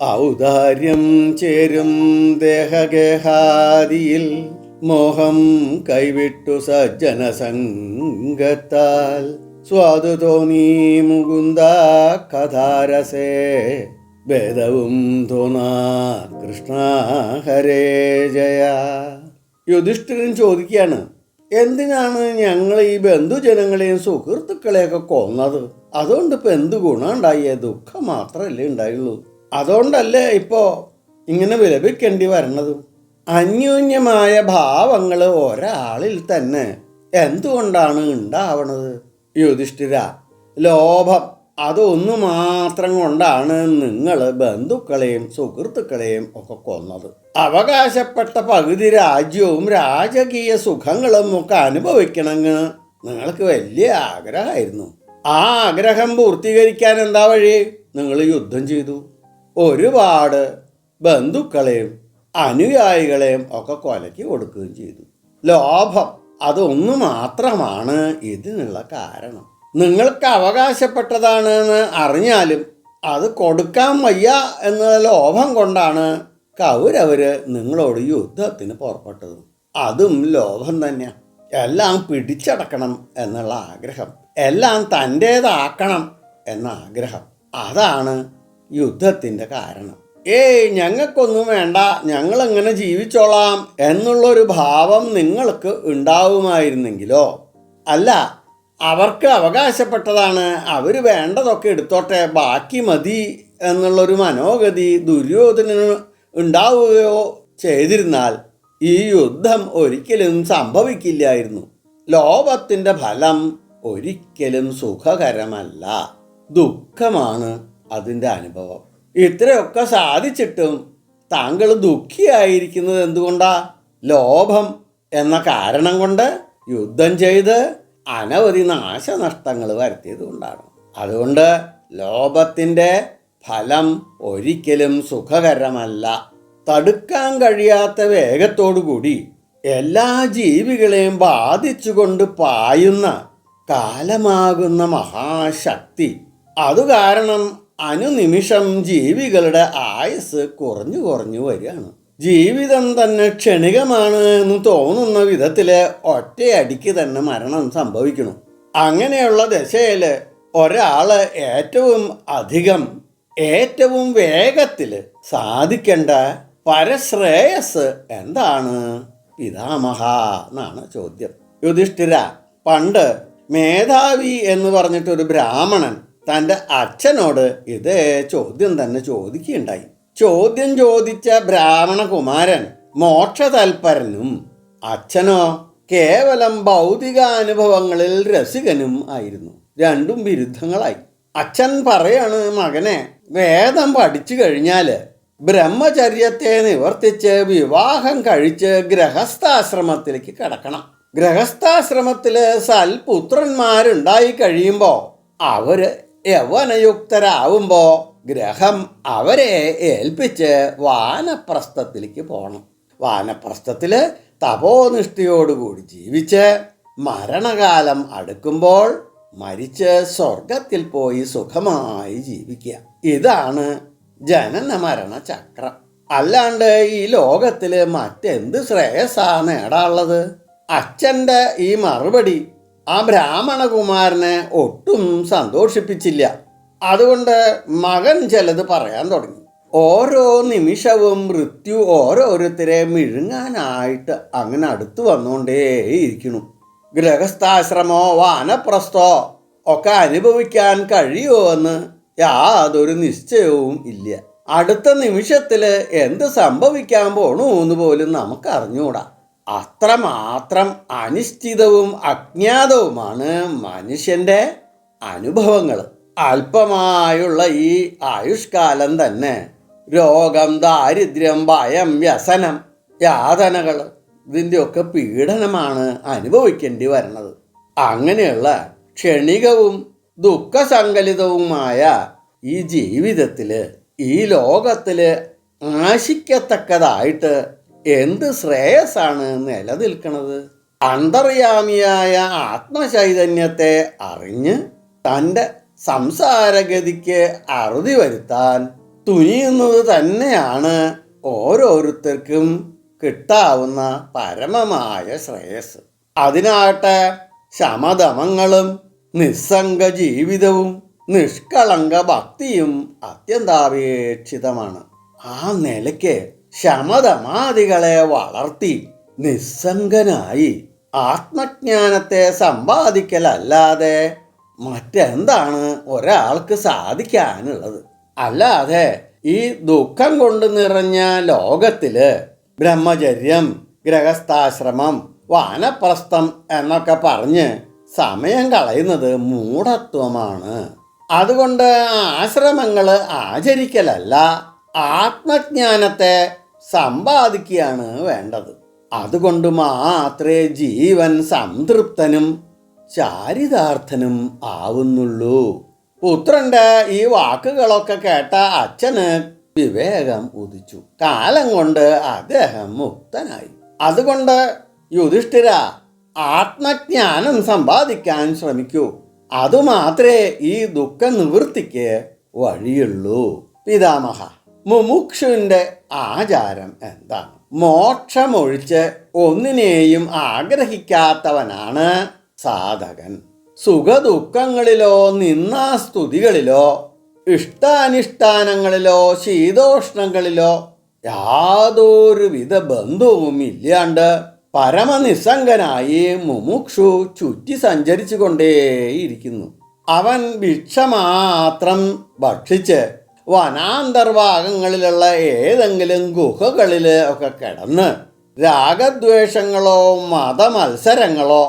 ഔദാര്യം ചേരും ദേഹഗേഹാദിയിൽ മോഹം കൈവിട്ടു സജ്ജന സംഘത്താൽ സ്വാദു തോന്നി മുകുന്ദ കഥാരസേ ഭേദവും തോന്നാ കൃഷ്ണ ഹരേ ജയ. യുധിഷ്ഠിരൻ ചോദിക്കുകയാണ് എന്തിനാണ് ഞങ്ങൾ ഈ ബന്ധുജനങ്ങളെയും സുഹൃത്തുക്കളെയൊക്കെ കൊന്നത്? അതുകൊണ്ട് ഇപ്പൊ എന്ത് ഗുണം ഉണ്ടായേ? ദുഃഖം മാത്രമല്ലേ ഉണ്ടായുള്ളൂ. അതുകൊണ്ടല്ലേ ഇപ്പോ ഇങ്ങനെ വിലപിക്കേണ്ടി വരണത്? അന്യോന്യമായ ഭാവങ്ങൾ ഒരാളിൽ തന്നെ എന്തുകൊണ്ടാണ് ഉണ്ടാവണത്? യുധിഷ്ഠിര ലോഭം. അതൊന്നു മാത്രം കൊണ്ടാണ് നിങ്ങൾ ബന്ധുക്കളെയും സുഹൃത്തുക്കളെയും ഒക്കെ കൊന്നത്. അവകാശപ്പെട്ട പകുതി രാജ്യവും രാജകീയ സുഖങ്ങളും ഒക്കെ അനുഭവിക്കണമെന്ന് നിങ്ങൾക്ക് വലിയ ആഗ്രഹമായിരുന്നു. ആ ആഗ്രഹം പൂർത്തീകരിക്കാൻ എന്താ വഴി? നിങ്ങൾ യുദ്ധം ചെയ്തു. ഒരുപാട് ബന്ധുക്കളെയും അനുയായികളെയും ഒക്കെ കൊലയ്ക്ക് കൊടുക്കുകയും ചെയ്തു. ലോഭം അതൊന്നു മാത്രമാണ് ഇതിനുള്ള കാരണം. നിങ്ങൾക്ക് അവകാശപ്പെട്ടതാണെന്ന് അറിഞ്ഞാലും അത് കൊടുക്കാൻ വയ്യ എന്ന ലോഭം കൊണ്ടാണ് കൗരവർ നിങ്ങളോട് യുദ്ധത്തിന് പുറപ്പെട്ടത്. അതും ലോഭം തന്നെയാണ് എല്ലാം പിടിച്ചടക്കണം എന്നുള്ള ആഗ്രഹം. എല്ലാം തന്റേതാക്കണം എന്ന ആഗ്രഹം. അതാണ് യുദ്ധത്തിന്റെ കാരണം. ഏയ് ഞങ്ങൾക്കൊന്നും വേണ്ട. ഞങ്ങളെങ്ങനെ ജീവിച്ചോളാം എന്നുള്ളൊരു ഭാവം നിങ്ങൾക്ക് ഉണ്ടാവുമായിരുന്നെങ്കിലോ? അല്ല അവർക്ക് അവകാശപ്പെട്ടതാണ്. അവർ വേണ്ടതൊക്കെ എടുത്തോട്ടെ ബാക്കി മതി എന്നുള്ളൊരു മനോഗതി ദുര്യോധനന് ഉണ്ടാവുകയോ ചെയ്തിരുന്നാൽ ഈ യുദ്ധം ഒരിക്കലും സംഭവിക്കില്ലായിരുന്നു. ലോപത്തിന്റെ ഫലം ഒരിക്കലും സുഖകരമല്ല. ദുഃഖമാണ് അതിന്റെ അനുഭവം. ഇത്രയൊക്കെ സാധിച്ചിട്ടും താങ്കൾ ദുഃഖിയായിരിക്കുന്നത് എന്തുകൊണ്ടാ? ലോഭം എന്ന കാരണം കൊണ്ട് യുദ്ധം ചെയ്ത് അനവധി നാശനഷ്ടങ്ങൾ വരുത്തിയത് കൊണ്ടാണ് അതുകൊണ്ട് ലോഭത്തിന്റെ ഫലം ഒരിക്കലും സുഖകരമല്ല. തടുക്കാൻ കഴിയാത്ത വേഗത്തോടുകൂടി എല്ലാ ജീവികളെയും ബാധിച്ചുകൊണ്ട് പായുന്ന കാലമാകുന്ന മഹാശക്തി. അതുകാരണം അനുനിമിഷം ജീവികളുടെ ആയുസ് കുറഞ്ഞു കുറഞ്ഞു വരികയാണ്. ജീവിതം തന്നെ ക്ഷണികമാണ് എന്ന് തോന്നുന്ന വിധത്തിൽ ഒറ്റയടിക്ക് തന്നെ മരണം സംഭവിക്കണം അങ്ങനെയുള്ള ദശയിൽ ഒരാൾ ഏറ്റവും അധികം ഏറ്റവും വേഗത്തിൽ സാധിക്കേണ്ട പരശ്രേയസ് എന്താണ്? പിതാമഹ എന്നാണ് ചോദ്യം. യുധിഷ്ഠിര പണ്ട് മേധാവി എന്ന് പറഞ്ഞിട്ടൊരു ബ്രാഹ്മണൻ തന്റെ അച്ഛനോട് ഇതേ ചോദ്യം തന്നെ ചോദിക്കുകയുണ്ടായി. ചോദ്യം ചോദിച്ച ബ്രാഹ്മണകുമാരൻ മോക്ഷതൽപരനും അച്ഛനോ കേവലം ഭൗതികാനുഭവങ്ങളിൽ രസികനും ആയിരുന്നു. രണ്ടും വിരുദ്ധങ്ങളായി. അച്ഛൻ പറയാണ് മകനെ വേദം പഠിച്ചു കഴിഞ്ഞാൽ ബ്രഹ്മചര്യത്തെ നിവർത്തിച്ച് വിവാഹം കഴിച്ച് ഗ്രഹസ്ഥാശ്രമത്തിലേക്ക് കടക്കണം. ഗ്രഹസ്ഥാശ്രമത്തിൽ സൽപുത്രന്മാരുണ്ടായി കഴിയുമ്പോൾ അവർ യൗവനയുക്തരാവുമ്പോൾ ഗ്രഹം അവരെ ഏൽപ്പിച്ച് വാനപ്രസ്ഥത്തിലേക്ക് പോകണം വാനപ്രസ്ഥത്തിൽ തപോനിഷ്ഠയോടുകൂടി ജീവിച്ച് മരണകാലം അടുക്കുമ്പോൾ മരിച്ച് സ്വർഗത്തിൽ പോയി സുഖമായി ജീവിക്കുക. ഇതാണ് ജനന മരണ ചക്രം അല്ലാണ്ട് ഈ ലോകത്തിൽ മറ്റെന്ത് ശ്രേയസ്സാണ് നേടാനുള്ളത്? അച്ഛന്റെ ഈ മറുപടി ആ ബ്രാഹ്മണകുമാരനെ ഒട്ടും സന്തോഷിപ്പിച്ചില്ല. അതുകൊണ്ട് മകൻ ചിലത് പറയാൻ തുടങ്ങി. ഓരോ നിമിഷവും മൃത്യു ഓരോരുത്തരെ മിഴുങ്ങാനായിട്ട് അങ്ങനെ അടുത്തു വന്നുകൊണ്ടേയിരിക്കുന്നു. ഗൃഹസ്ഥാശ്രമോ വാനപ്രസ്ഥോ ഒക്കെ അനുഭവിക്കാൻ കഴിയുമോ എന്ന് യാതൊരു നിശ്ചയവും ഇല്ല. അടുത്ത നിമിഷത്തിൽ എന്ത് സംഭവിക്കാൻ പോണു എന്ന് പോലും നമുക്ക് അറിഞ്ഞുകൂടാ അത്രമാത്രം അനിശ്ചിതവും അജ്ഞാതവുമാണ് മനുഷ്യന്റെ അനുഭവങ്ങൾ അല്പമായുള്ള ഈ ആയുഷ്കാലം തന്നെ. രോഗം ദാരിദ്ര്യം ഭയം വ്യസനം യാതനകൾ ഇതിന്റെയൊക്കെ പീഡനമാണ് അനുഭവിക്കേണ്ടി വരുന്നത്. അങ്ങനെയുള്ള ക്ഷണികവും ദുഃഖസങ്കലിതവുമായ ഈ ജീവിതത്തിൽ ഈ ലോകത്തിൽ ആശിക്കത്തക്കതായിട്ട് എന്ത് ശ്രേയസ്സാണ് നിലനിൽക്കുന്നത് അന്തർയാമിയായ ആത്മചൈതന്യത്തെ അറിഞ്ഞ് തന്റെ സംസാരഗതിക്ക് അറുതി വരുത്താൻ തുനിയുന്നത് തന്നെയാണ് ഓരോരുത്തർക്കും കിട്ടാവുന്ന പരമമായ ശ്രേയസ്. അതിനാട്ടെ ശമതമങ്ങളും നിസ്സംഗ ജീവിതവും നിഷ്കളങ്ക ഭക്തിയും അത്യന്താപേക്ഷിതമാണ്. ആ നിലയ്ക്ക് ശമതമാദികളെ വളർത്തി നിസ്സംഗനായി ആത്മജ്ഞാനത്തെ സമ്പാദിക്കലല്ലാതെ മറ്റെന്താണ് ഒരാൾക്ക് സാധിക്കാനുള്ളത്? അല്ലാതെ ഈ ദുഃഖം കൊണ്ട് നിറഞ്ഞ ലോകത്തിൽ ബ്രഹ്മചര്യം ഗ്രഹസ്ഥാശ്രമം വാനപ്രസ്ഥം എന്നൊക്കെ പറഞ്ഞ് സമയം കളയുന്നത് മൂഢത്വമാണ്. അതുകൊണ്ട് ആശ്രമങ്ങൾ ആചരിക്കലല്ല ആത്മജ്ഞാനത്തെ സമ്പാദിക്കുകയാണ് വേണ്ടത്. അതുകൊണ്ട് മാത്രമേ ജീവൻ സംതൃപ്തനും ചാരിതാർത്ഥനും ആവുന്നുള്ളൂ. പുത്രന്റെ ഈ വാക്കുകളൊക്കെ കേട്ട അച്ഛന് വിവേകം ഉദിച്ചു. കാലം കൊണ്ട് അദ്ദേഹം മുക്തനായി. അതുകൊണ്ട് യുധിഷ്ഠിര ആത്മജ്ഞാനം സമ്പാദിക്കാൻ ശ്രമിക്കൂ. അതുമാത്രേ ഈ ദുഃഖ നിവൃത്തിക്ക് വഴിയുള്ളൂ. പിതാമഹ മുമുക്ഷുവിന്റെ ആചാരം എന്താണ്? മോക്ഷമൊഴിച്ച് ഒന്നിനെയും ആഗ്രഹിക്കാത്തവനാണ് സാധകൻ. സുഖദുഃഖങ്ങളിലോ നിന്നാസ്തുതികളിലോ ഇഷ്ടാനിഷ്ടാനങ്ങളിലോ ശീതോഷ്ണങ്ങളിലോ യാതൊരുവിധ ബന്ധവും ഇല്ലാണ്ട് പരമനിസ്സംഗനായി മുമുക്ഷു ചുറ്റി സഞ്ചരിച്ചു കൊണ്ടേയിരിക്കുന്നു അവൻ ഭിക്ഷ മാത്രം ഭക്ഷിച്ച് വനാന്തർഭാഗങ്ങളിലുള്ള ഏതെങ്കിലും ഗുഹകളിൽ ഒക്കെ കിടന്ന് രാഗദ്വേഷങ്ങളോ മതമത്സരങ്ങളോ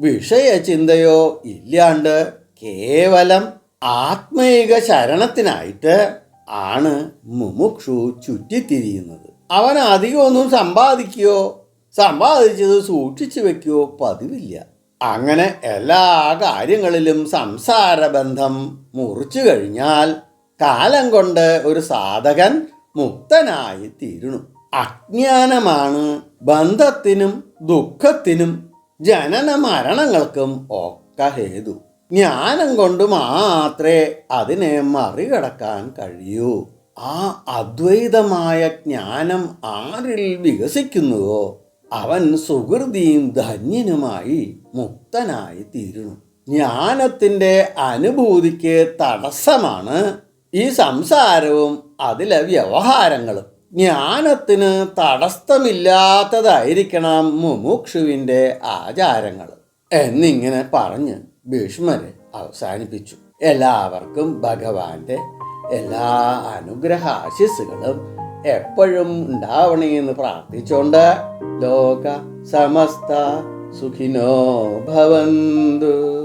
വിഷയചിന്തയോ ഇല്ലാണ്ട് കേവലം ആത്മീക ശരണത്തിനായിട്ട് ആണ് മുമുക്ഷു ചുറ്റിത്തിരിയുന്നത്. അവൻ അധികമൊന്നും സമ്പാദിക്കുകയോ സമ്പാദിച്ചത് സൂക്ഷിച്ചു വെക്കുകയോ പതിവില്ല. അങ്ങനെ എല്ലാ കാര്യങ്ങളിലും സംസാരബന്ധം മുറിച്ചു കഴിഞ്ഞാൽ കാലം കൊണ്ട് ഒരു സാധകൻ മുക്തനായി തീരുന്നു. അജ്ഞാനമാണ് ബന്ധത്തിനും ദുഃഖത്തിനും ജനന മരണങ്ങൾക്കും ഒക്കെ ഹേതു. ജ്ഞാനം കൊണ്ട് മാത്രമേ അതിനെ മറികടക്കാൻ കഴിയൂ. ആ അദ്വൈതമായ ജ്ഞാനം ആരിൽ വികസിക്കുന്നുവോ? അവൻ സുഹൃതിയും ധന്യനുമായി മുക്തനായി തീരുന്നു. ജ്ഞാനത്തിന്റെ അനുഭൂതിക്ക് തടസ്സമാണ് ഈ സംസാരവും അതിലെ വ്യവഹാരങ്ങളും. ജ്ഞാനത്തിന് തടസ്സമില്ലാത്തതായിരിക്കണം മുമുക്ഷുവിന്റെ ആചാരങ്ങൾ. എന്നിങ്ങനെ പറഞ്ഞ് ഭീഷ്മരെ അവസാനിപ്പിച്ചു. എല്ലാവർക്കും ഭഗവാന്റെ എല്ലാ അനുഗ്രഹ ആശിസ്സുകളും എപ്പോഴും ഉണ്ടാവണേന്ന് പ്രാർത്ഥിച്ചോണ്ട് ലോക സമസ്ത സുഖിനോ ഭവന്തു.